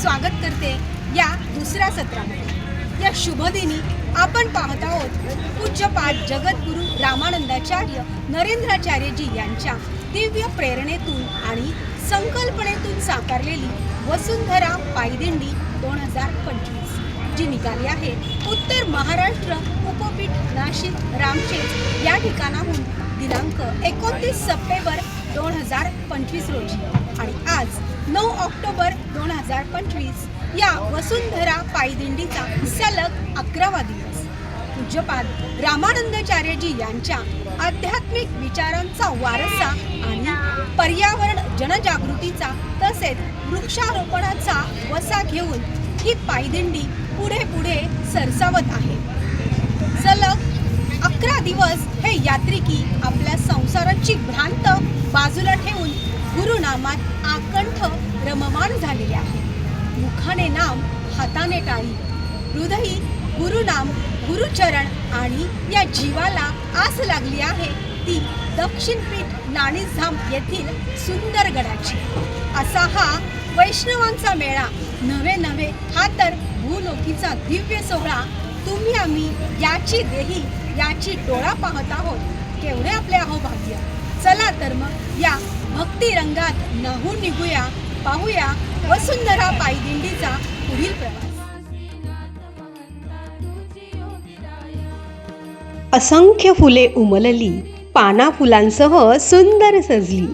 स्वागत करते या दुसऱ्या सत्रामध्ये. या शुभदिनी आपण पाहत आहोत पूज्यपाठ जगद्गुरू रामानंदाचार्य नरेंद्राचार्यजी यांच्या दिव्य प्रेरणेतून आणि संकल्पनेतून साकारलेली वसुंधरा पायदिंडी दोन हजार पंचवीस. जी निघाली आहे उत्तर महाराष्ट्र उपपीठ नाशिक रामशेज या ठिकाणाहून. दिनांक एकोणतीस सप्टेंबर दोन हजार पंचवीस रोजी. आणि आज नऊ ऑक्टोबर दोन हजार पंचवीस या वसुंधरा पायदिंडीचा सलग अकरावा दिवस. पूज्यपाद रामानंदाचार्यजी यांच्या आध्यात्मिक विचारांचा वारसा आणि पर्यावरण जनजागृतीचा तसेच वृक्षारोपणाचा वसा घेऊन ही पायदिंडी पुढे पुढे सरसावत आहे. अकरा दिवस हे यात्रिकी आपल्या संसाराची भ्रांत बाजूला ठेवून गुरुनामात आकंठ रममाण झालेले आहे. मुखाने नाम हाताने टाळी. हृदयी गुरुनाम गुरुचरण आणि या जीवाला आस लागली आहे ती दक्षिणपीठ नाणीझाम येथील सुंदर गडाची असा हा वैष्णवांचा मेळा. नवे नवे हा तर भूलोकीचा दिव्य सोहळा. तुम्ही आम्ही याची देही याची डोळा पाहत आहोत. केवढे आपले अहो भाग्य चला तर मग या भक्ती रंगात न्हावून निघूया पाहूया वसुंधरा पायदिंडीचा पुढील प्रवास. असंख्य फुले उमलली पाना फुलांसह सुंदर सजली.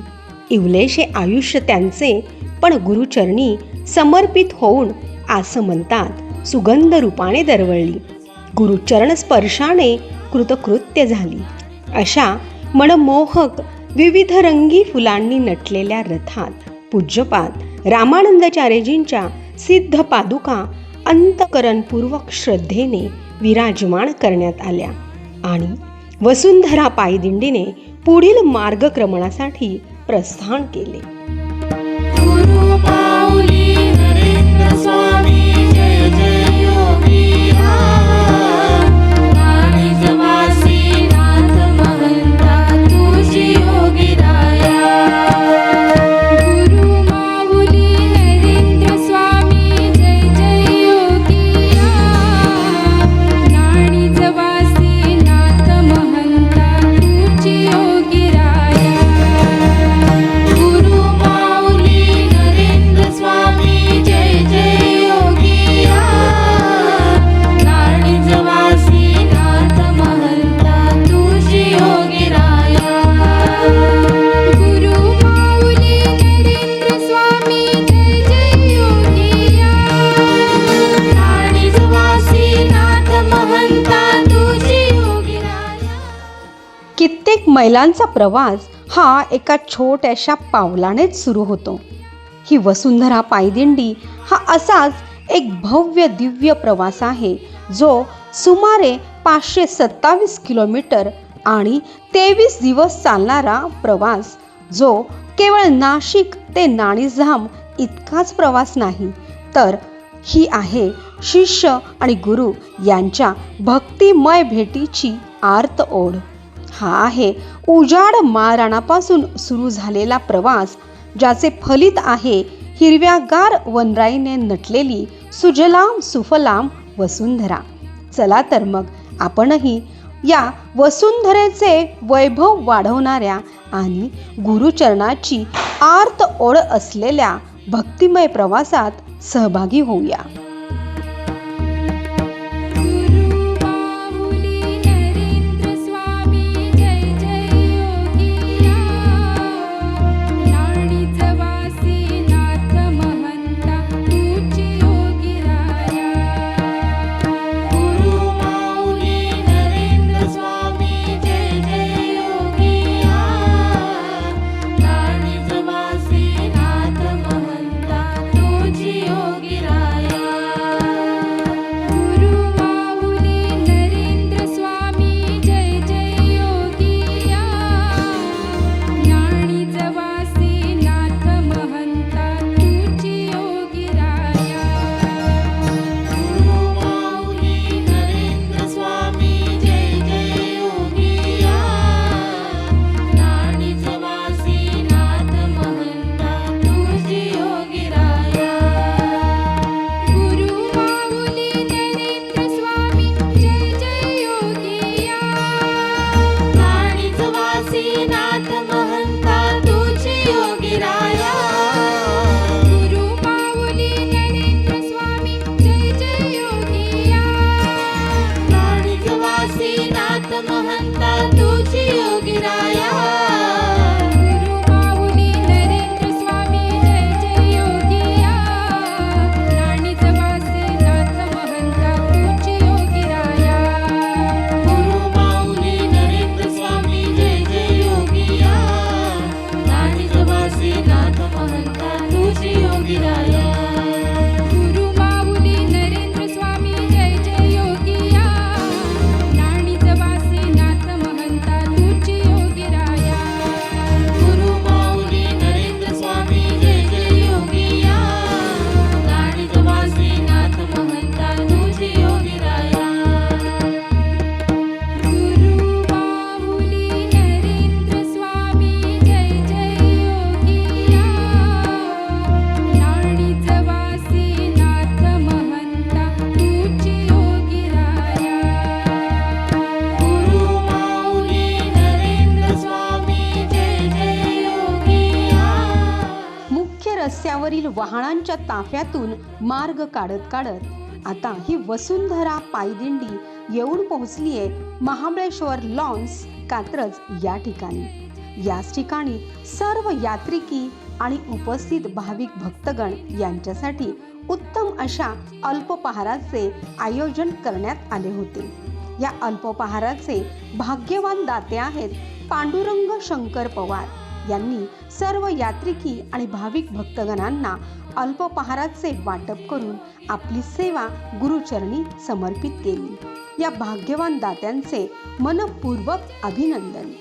इवलेशे आयुष्य त्यांचे पण गुरुचरणी समर्पित होऊन असं म्हणतात सुगंध रूपाने दरवळली. गुरुचरण स्पर्शाने कृतकृत्य झाली. अशा मनमोहक विविध रंगी फुलांनी नटलेल्या रथात पूज्यपाद रामानंदाचार्यजींच्या सिद्ध पादुका अंतकरणपूर्वक श्रद्धेने विराजमान करण्यात आल्या आणि वसुंधरा पायदिंडीने पुढील मार्गक्रमणासाठी प्रस्थान केले. मैलांचा प्रवास हा एका छोट्याशा पावलानेच सुरू होतो. ही वसुंधरा पायदिंडी हा असाच एक भव्य दिव्य प्रवास आहे जो सुमारे पाचशे सत्तावीस किलोमीटर आणि तेवीस दिवस चालणारा प्रवास जो केवळ नाशिक ते नाणीझाम इतकाच प्रवास नाही तर ही आहे शिष्य आणि गुरु यांच्या भक्तिमय भेटीची आर्त ओढ हा आहे. उजाड माळरानापासून सुरू झालेला प्रवास ज्याचे फलित आहे हिरव्यागार वनराईने नटलेली सुजलाम सुफलाम वसुंधरा. चला तर मग आपणही या वसुंधरेचे वैभव वाढवणाऱ्या आणि गुरुचरणाची आर्त ओढ असलेल्या भक्तिमय प्रवासात सहभागी होऊया. महंता तुझी योगिराया वाहनांच्या मार्ग काढत काढत आता ही वसुंधरा पायदिंडी येऊन पोहोचलीये महाबळेश्वर लॉन्स कात्रज या ठिकाणी. याच ठिकाणी सर्व यात्रिकी आणि उपस्थित भाविक भक्तगण यांच्यासाठी उत्तम अशा अल्पपहाराचे आयोजन करण्यात आले होते. या अल्पपहाराचे भाग्यवान दाते आहेत पांडुरंग शंकर पवार. यांनी सर्व यात्रिकी आणि भाविक भक्तगणांना अल्पपहाराचे वाटप करून आपली सेवा गुरुचरणी समर्पित केली. या भाग्यवान दात्यांचे मनपूर्वक अभिनंदन.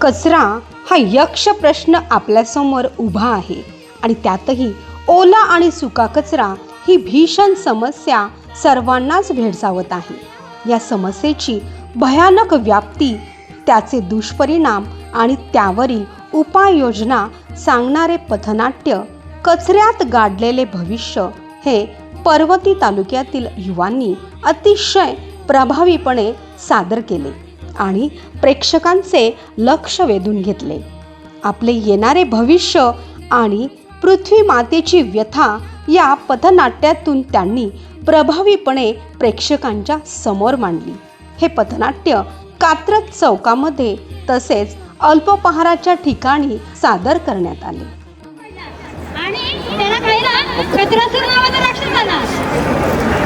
कचरा हा यक्ष प्रश्न आपल्यासमोर उभा आहे आणि त्यातही ओला आणि सुका कचरा ही भीषण समस्या सर्वांनाच भेडसावत आहे. या समस्येची भयानक व्याप्ती त्याचे दुष्परिणाम आणि त्यावरील उपाययोजना सांगणारे पथनाट्य कचऱ्यात गाडलेले भविष्य हे पर्वती तालुक्यातील युवांनी अतिशय प्रभावीपणे सादर केले आणि प्रेक्षकांचे लक्ष वेधून घेतले. आपले येणारे भविष्य आणि पृथ्वी मातेची व्यथा या पथनाट्यातून त्यांनी प्रभावीपणे प्रेक्षकांच्या समोर मांडली. हे पथनाट्य कात्रज चौकामध्ये तसेच अल्पपहाराच्या ठिकाणी सादर करण्यात आले. आणि त्याला राक्षस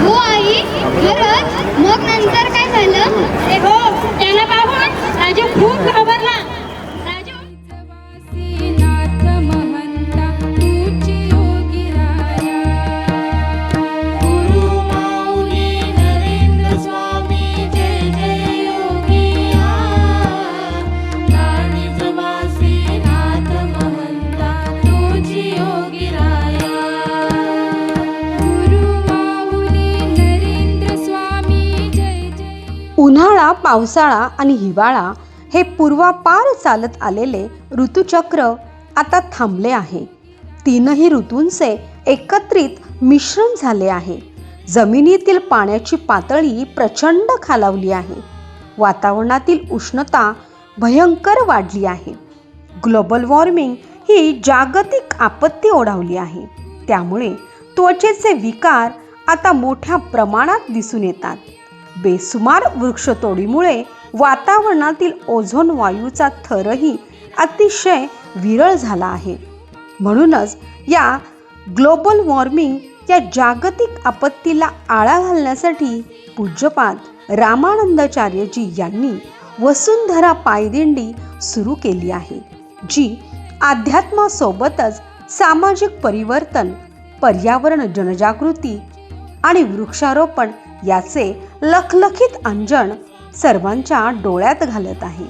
हो आई खरंच? मग नंतर काय झालं? हो त्याला पाहून राजू खूप घाबरला. पावसाळा आणि हिवाळा हे पूर्वापार चालत आलेले ऋतुचक्र आता थांबले आहे. तीनही ऋतूंचे एकत्रित मिश्रण झाले आहे. जमिनीतील पाण्याची पातळी प्रचंड खालावली आहे. वातावरणातील उष्णता भयंकर वाढली आहे. ग्लोबल वॉर्मिंग ही जागतिक आपत्ती ओढावली आहे. त्यामुळे त्वचेचे विकार आता मोठ्या प्रमाणात दिसून येतात. बेसुमार वृक्षतोडीमुळे वातावरणातील ओझोन वायूचा थरही अतिशय विरळ झाला आहे. म्हणूनच या ग्लोबल वॉर्मिंग या जागतिक आपत्तीला आळा घालण्यासाठी पूज्यपाद रामानंदाचार्यजी यांनी वसुंधरा पायदिंडी सुरू केली आहे जी अध्यात्मासोबतच सामाजिक परिवर्तन पर्यावरण जनजागृती आणि वृक्षारोपण याचे लखलखीत अंजन सर्वांच्या डोळ्यात घालत आहे.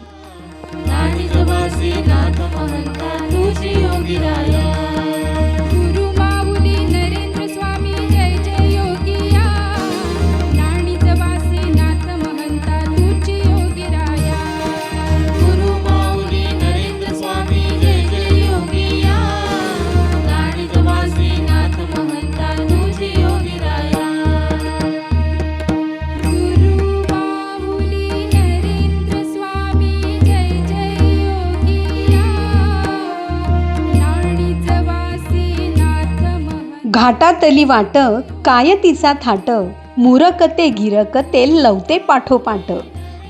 घाटातली वाट काय तिचा थाट? मुरकते गिरकते लवते पाठोपाठ.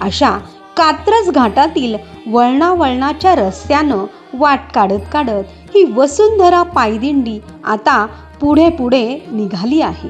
अशा कात्रज घाटातील वळणावळणाच्या रस्त्यानं वाट काढत काढत ही वसुंधरा पायदिंडी आता पुढे पुढे निघाली आहे.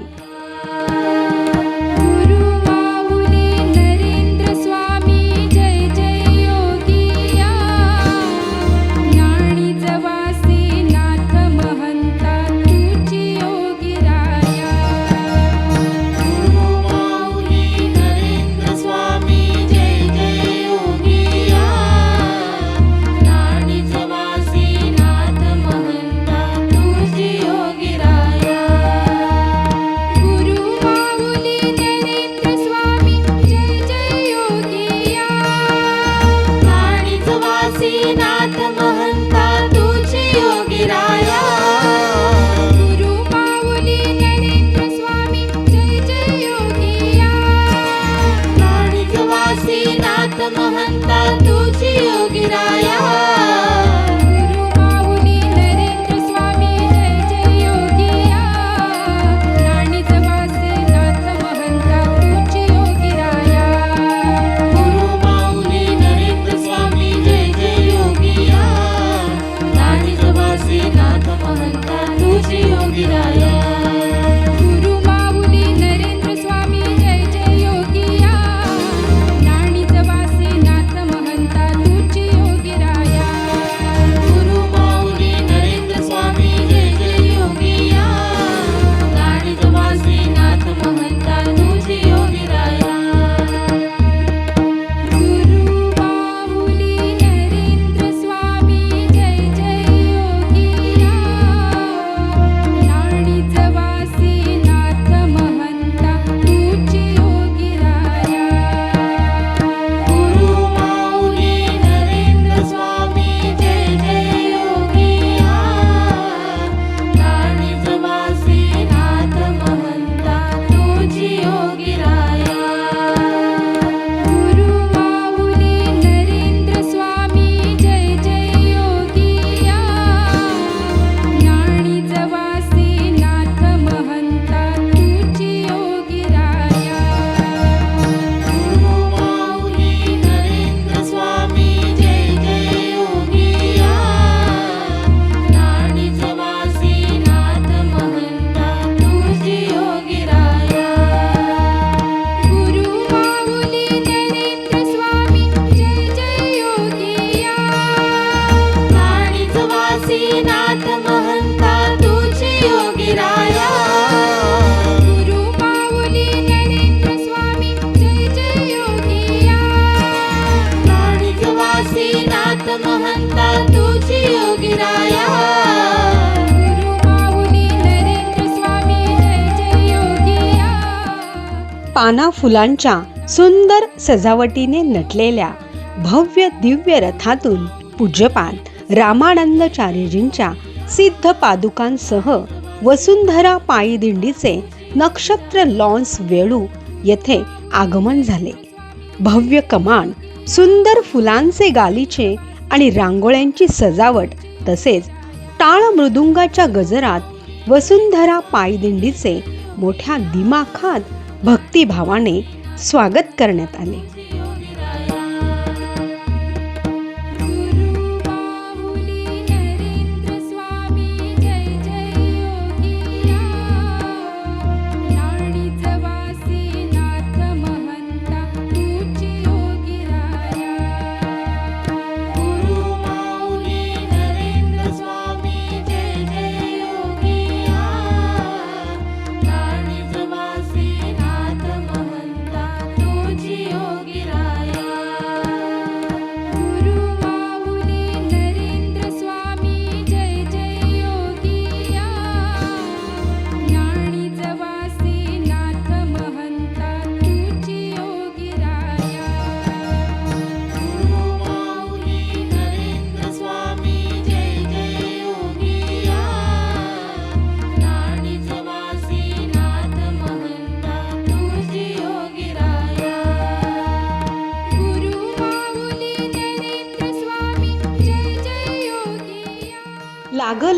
पाना फुलांच्या सुंदर सजावटीने नटलेल्या भव्य दिव्य रथातून पूज्यपाद रामानंदचार्यजींच्या सिद्ध पादुकांसह वसुंधरा पायीदिंडीचे नक्षत्र लॉन्स वेळू येथे आगमन झाले. भव्य कमान सुंदर फुलांचे गालीचे आणि रांगोळ्यांची सजावट तसेच टाळ मृदुंगाच्या गजरात वसुंधरा पायदिंडीचे मोठ्या दिमाखात भक्तिभावाने स्वागत करण्यात आले.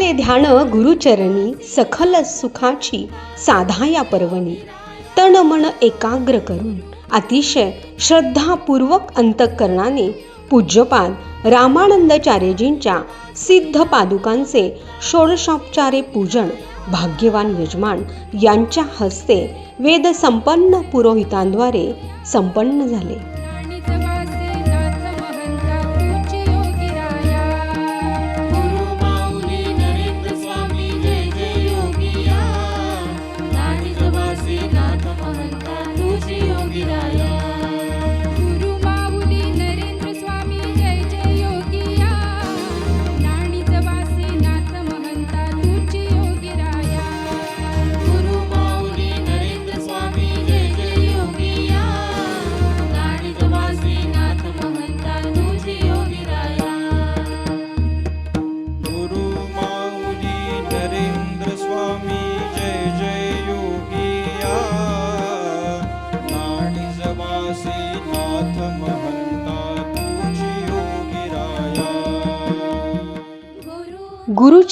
लागले ध्यान गुरुचरणी सखल सुखाची साधा या पर्वणी. तन मन एकाग्र करून अतिशय श्रद्धापूर्वक अंतःकरणाने पूज्यपाद रामानंदचार्यजींच्या सिद्ध पादुकांचे षोडशोपचारे पूजन भाग्यवान यजमान यांच्या हस्ते वेदसंपन्न पुरोहितांद्वारे संपन्न झाले.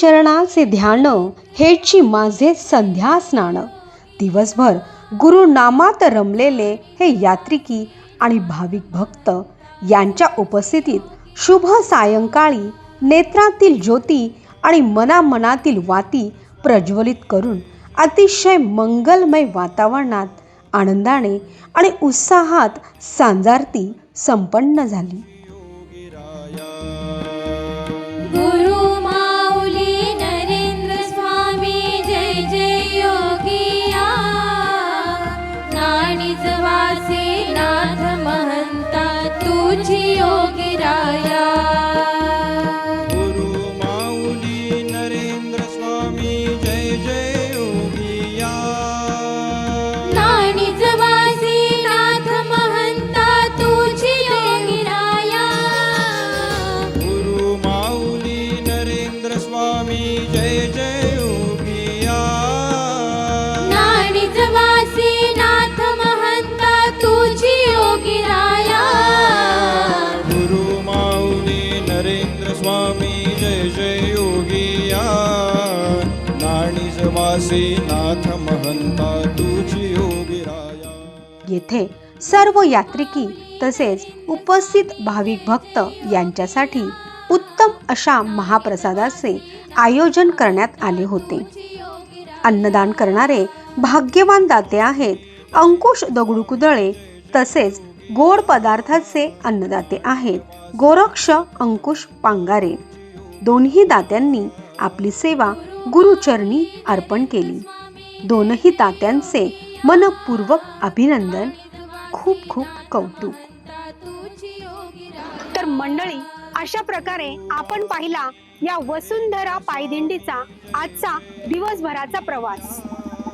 गुरुचरणाचे ध्यान हेची माझे संध्या स्नान दिवसभर गुरुनामात रमलेले हे यात्रिकी आणि भाविक भक्त यांच्या उपस्थितीत शुभ सायंकाळी नेत्रातील ज्योती आणि मनामनातील वाती प्रज्वलित करून अतिशय मंगलमय वातावरणात आनंदाने आणि उत्साहात सांजारती संपन्न झाली. नाथ महंता तुझी योगिराया येथे सर्व यात्रिकी तसेच उपस्थित भाविक भक्त यांच्यासाठी उत्तम अशा महाप्रसादाचे आयोजन करण्यात आले होते. अन्नदान करणारे भाग्यवान दाते आहेत अंकुश दगडू कुदळे तसेच गोड पदार्थाचे अन्नदाते आहेत गोरक्ष अंकुश पांगारे. दोन्ही दात्यांनी आपली सेवा गुरुचरणी अर्पण केली. दोनही तात्यांचे मनपूर्वक अभिनंदन खूप खूप कौतुक. तर मंडळी अशा प्रकारे आपण पाहिला या वसुंधरा पायदिंडीचा आजचा दिवसभराचा प्रवास.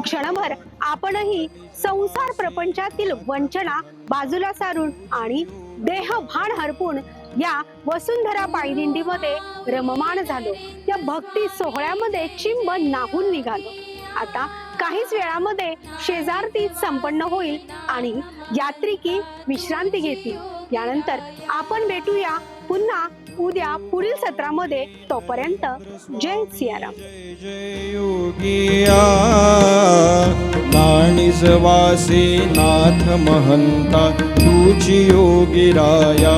क्षणभर आपणही संसार प्रपंचातील वंचना बाजूला सारून आणि देहभान हरपून या वसुंधरा पायदिंडीमध्ये रममाण झालो. या भक्ती सोहळ्यामध्ये चिंब नाहून निघालो. आता काहीच वेळामध्ये शेजारती संपन्न होईल आणि यात्रिकी विश्रांती घेतील. यानंतर आपण भेटूया पुन्हा उद्या पुढील सत्रामध्ये. तोपर्यंत जय सियाराम. जय योगिया नाथ महंता. तुझी योगिराया